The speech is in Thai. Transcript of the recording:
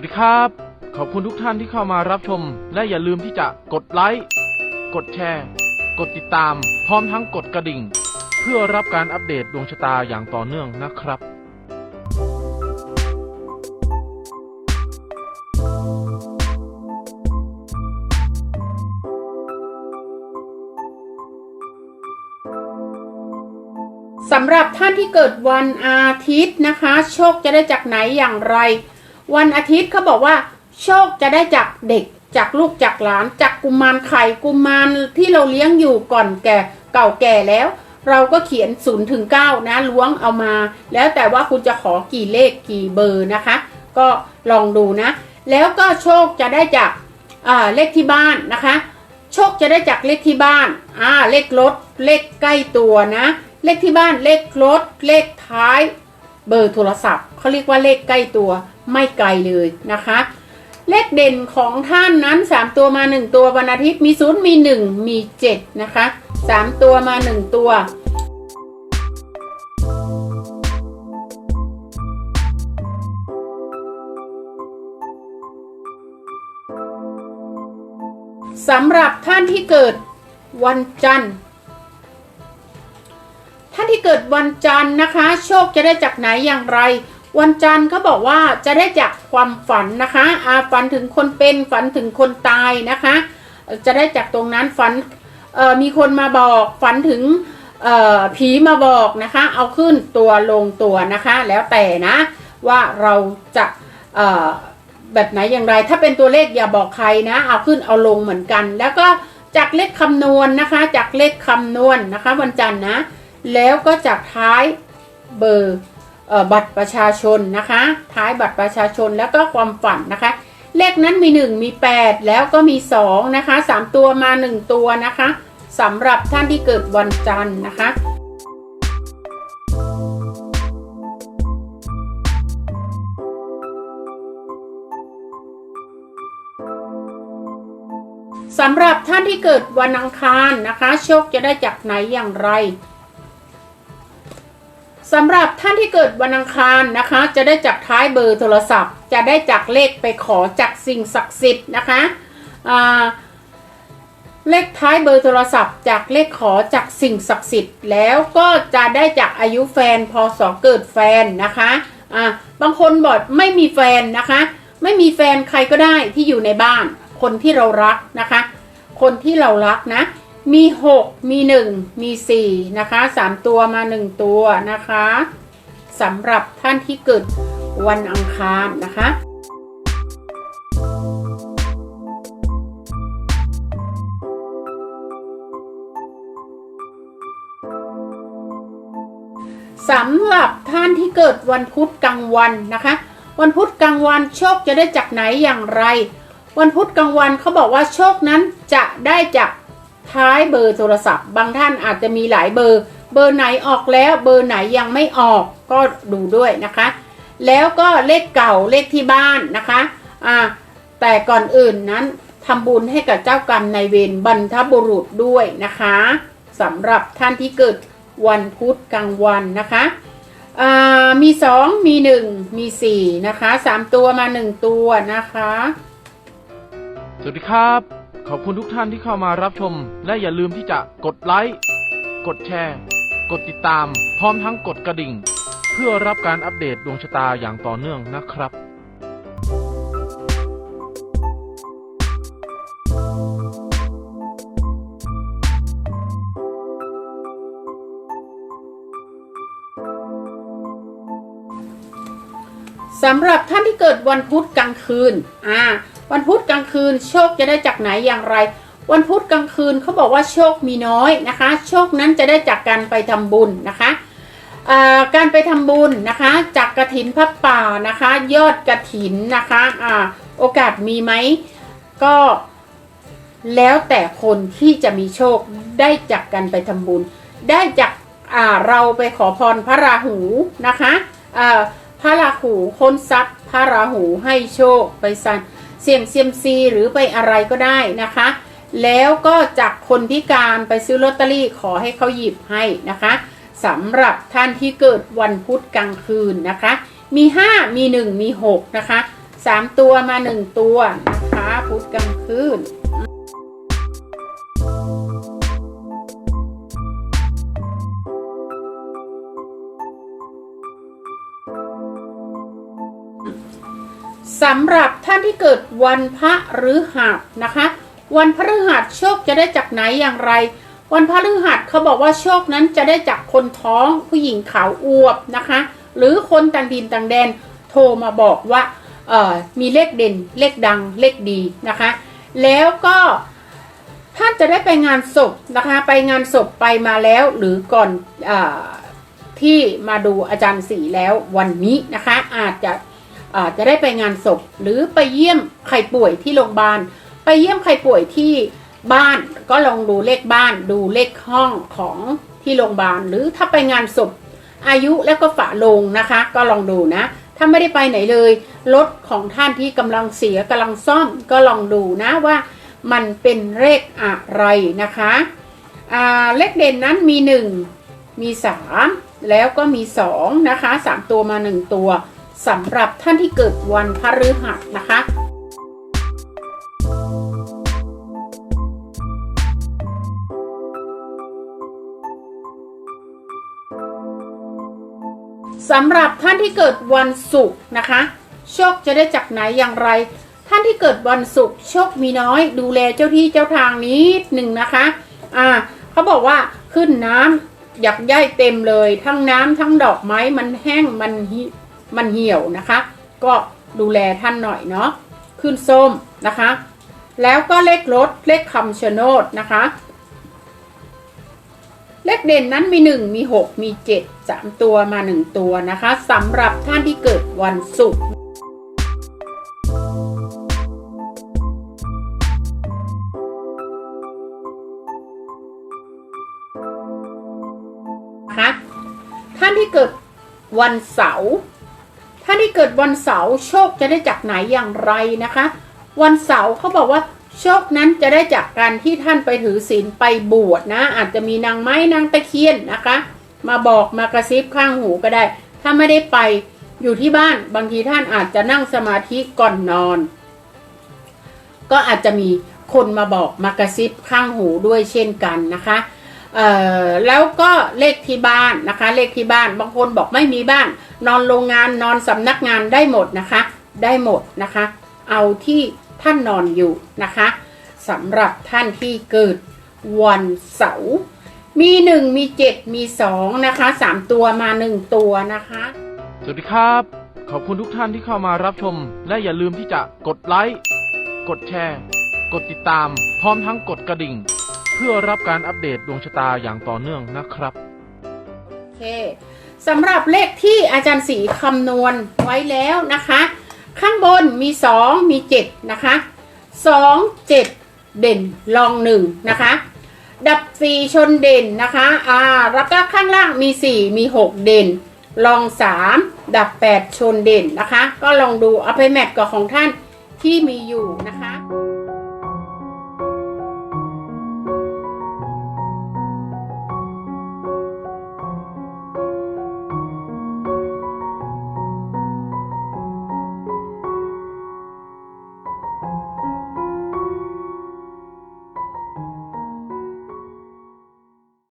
วัสดีครับ ขอบคุณทุกท่านที่เข้ามารับชม และอย่าลืมที่จะกดไลค์กดแชร์ กดติดตาม พร้อมทั้งกดกระดิ่ง เพื่อรับการอัปเดตดวงชะตาอย่างต่อเนื่องนะครับสำหรับท่านที่เกิดวันอาทิตย์นะคะ โชคจะได้จากไหนอย่างไร วันอาทิตย์เขาบอกว่า โชคจะได้จากเด็กจากลูกจากหลานจากกุมารไข่กุมารที่เราเลี้ยงอยู่ก่อนแก่เก่าแก่แล้ว เราก็เขียน0ูนถึงเนะล้วงเอามา แล้วแต่ว่าคุณจะขอกี่เลขกี่เบอร์นะคะ ก็ลองดูนะ แล้วก็โชคจะได้จากเลขที่บ้านนะคะ โชคจะได้จากเลขที่บ้านอ่าเลขรถเลขใกล้ตัวนะ เลขที่บ้านเลขรถเลขท้าย เบอร์โทรศัพท์เขาเรียกว่าเลขใกล้ตัว ไม่ไกลเลยนะคะ เลขเด่นของท่านนั้น 3 ตัวมา 1 ตัววันอาทิตย์มี 0 มี 1 มี 7 นะคะ 3 ตัวมา 1 ตัวสำหรับท่านที่เกิดวันจันทร์ ท่านที่เกิดวันจันทร์นะคะ โชคจะได้จากไหนอย่างไร วันจันทร์เขาบอกว่าจะได้จากความฝันนะคะอาฝันถึงคนเป็นฝันถึงคนตายนะคะ จะได้จากตรงนั้นฝันมีคนมาบอกฝันถึงผีมาบอกนะคะ เอาขึ้นตัวลงตัวนะคะ แล้วแต่นะว่าเราจะแบบไหนอย่างไร ถ้าเป็นตัวเลขอย่าบอกใครนะ เอาขึ้นเอาลงเหมือนกัน แล้วก็จากเลขคำนวณนะคะ จากเลขคำนวณนะคะ วันจันทร์นะ แล้วก็จากท้ายเบอร์ บัตรประชาชนนะคะ ท้ายบัตรประชาชนแล้วก็ความฝันนะคะ เลขนั้นมี 1 มี 8 แล้วก็มี 2 นะคะ 3 ตัวมา 1 ตัวนะคะสำหรับท่านที่เกิดวันจันทร์นะคะสำหรับท่านที่เกิดวันอังคารนะคะ โชคจะได้จากไหนอย่างไร สำหรับท่านที่เกิดวันอังคารนะคะ จะได้จากท้ายเบอร์โทรศัพท์ จะได้จากเลขไปขอจากสิ่งศักดิ์สิทธิ์นะคะเลขท้ายเบอร์โทรศัพท์ จากเลขขอจากสิ่งศักดิ์สิทธิ์ แล้วก็จะได้จากอายุแฟนพศเกิดแฟนนะคะอ่าบางคนบอกไม่มีแฟนนะคะ ไม่มีแฟนใครก็ได้ที่อยู่ในบ้าน คนที่เรารักนะคะ คนที่เรารักนะ มี6มี1มี4นะคะ3ตัวมา1ตัวนะคะสำหรับท่านที่เกิดวันอังคารนะคะสำหรับท่านที่เกิดวันพุธกลางวันนะคะ วันพุธกลางวันโชคจะได้จากไหนอย่างไร วันพุธกลางวันเขาบอกว่าโชคนั้นจะได้จาก ท้ายเบอร์โทรศัพท์ บางท่านอาจจะมีหลายเบอร์ เบอร์ไหนออกแล้ว เบอร์ไหนยังไม่ออกก็ดูด้วยนะคะ แล้วก็เลขเก่าเลขที่บ้านนะคะอ่าแต่ก่อนอื่นนั้นทำบุญให้กับเจ้ากรรมนายเวรบรรทบุรุษด้วยนะคะสำหรับท่านที่เกิดวันพุธกลางวันนะคะอ่ามี 2 มี 1 มี 4 นะคะ 3 ตัวมา 1 ตัวนะคะ สวัสดีครับ ขอบคุณทุกท่านที่เข้ามารับชม และอย่าลืมที่จะกดไลค์ กดแชร์ กดติดตาม พร้อมทั้งกดกระดิ่ง เพื่อรับการอัปเดตดวงชะตาอย่างต่อเนื่องนะครับสำหรับท่านที่เกิดวันพุธกลางคืน อ่า วันพุธกลางคืนโชคจะได้จากไหนอย่างไร วันพุธกลางคืนเขาบอกว่าโชคมีน้อยนะคะ โชคนั้นจะได้จากการไปทำบุญนะคะการไปทำบุญนะคะ จากกระถินพระป่านะคะ ยอดกระถินนะคะอ่าโอกาสมีไหมก็แล้วแต่คนที่จะมีโชคได้จากการไปทำบุญ ได้จากอ่าเราไปขอพรพระราหูนะคะอ่าพระราหูค้นทรัพย์พระราหูให้โชคไปสัน เสี่ยงเซียมซีหรือไปอะไรก็ได้นะคะ แล้วก็จากคนพิการไปซื้อลอตเตอรี่ขอให้เขาหยิบให้นะคะสำหรับท่านที่เกิดวันพุธกลางคืนนะคะ มี 5 มี 1 มี 6 นะคะสามตัวมาหนึ่งตัวนะคะ พุธกลางคืน สำหรับท่านที่เกิดวันพระฤหัสนะคะ วันพฤหัสโชคจะได้จากไหนอย่างไร วันพฤหัสเขาบอกว่าโชคนั้นจะได้จากคนท้องผู้หญิงขาวอวบนะคะ หรือคนต่างดินต่างแดนโทรมาบอกว่าเออมีเลขเด่นเลขดังเลขดีนะคะ แล้วก็ท่านจะได้ไปงานศพนะคะ ไปงานศพไปมาแล้วหรือก่อนอที่มาดูอาจารย์สีแล้ววันนี้นะคะ อาจจะ จจะได้ไปงานศพหรือไปเยี่ยมใครป่วยที่โรงพยาบาล ไปเยี่ยมใครป่วยที่บ้านก็ลองดูเลขบ้านดูเลขห้องของที่โรงพยาบาล หรือถ้าไปงานศพอายุแล้วก็ฝาลงนะคะ ก็ลองดูนะ ถ้าไม่ได้ไปไหนเลยรถของท่านที่กำลังเสียกำลังซ่อมก็ลองดูนะว่ามันเป็นเลขอะไรนะคะเลขเด่นนั้นมี 1 มี 3 แล้วก็มี 2 นะคะ 3 ตัวมา 1 ตัว สำหรับท่านที่เกิดวันพฤหัสนะคะ สำหรับท่านที่เกิดวันศุกร์นะคะ โชคจะได้จากไหนอย่างไร ท่านที่เกิดวันศุกร์โชคมีน้อย ดูแลเจ้าที่เจ้าทางนิดหนึ่งนะคะ อ่าเขาบอกว่าขึ้นน้ำหยักย่ายเต็มเลย ทั้งน้ำทั้งดอกไม้มันแห้งมันหิ มันเหี่ยวนะคะ ก็ดูแลท่านหน่อยเนาะขึ้นส้มนะคะ แล้วก็เลขรถเลขคำชะโนดนะคะ เลขเด่นนั้นมี 1 มี 6 มี 7 3 ตัวมา 1 ตัวนะคะสำหรับท่านที่เกิดวันศุกร์คะท่านที่เกิดวันเสาร์ ท่าที่เกิดวันเสาร์โชคจะได้จากไหนอย่างไรนะคะ วันเสาร์เขาบอกว่าโชคนั้นจะได้จากการที่ท่านไปถือศีลไปบวชนะ อาจจะมีนางไม้นางตะเคียนนะคะ มาบอกมากระซิบข้างหูก็ได้ ถ้าไม่ได้ไปอยู่ที่บ้านบางทีท่านอาจจะนั่งสมาธิก่อนนอน ก็อาจจะมีคนมาบอกมากระซิบข้างหูด้วยเช่นกันนะคะ เอ่อแล้วก็เลขที่บ้านนะคะ เลขที่บ้านบางคนบอกไม่มีบ้าน นอนโรงงานนอนสำนักงานได้หมดนะคะ ได้หมดนะคะ เอาที่ท่านนอนอยู่นะคะสำหรับท่านที่เกิดวันเสาร์มีหนึ่งมีเจ็ดมีสองนะคะสามตัวมาหนึ่งตัวนะคะ สวัสดีครับ ขอบคุณทุกท่านที่เข้ามารับชม และอย่าลืมที่จะกดไลค์ กดแชร์ กดติดตาม พร้อมทั้งกดกระดิ่ง พื่อรับการอัปเดตดวงชะตาอย่างต่อเนื่องนะครับ โอเคสำหรับเลขที่อาจารย์สีคำนวณไว้แล้วนะคะ ข้างบนมี 2 มี 7 นะคะ 2 7 เด่นลอง 1 นะคะ ดับ 4 ชนเด่นนะคะอ่าแล้วก็ข้างล่างมี 4 มี 6 เด่น ลอง 3 ดับ 8 ชนเด่นนะคะ ก็ลองดูเอาไปแมทกับของท่านที่มีอยู่นะคะ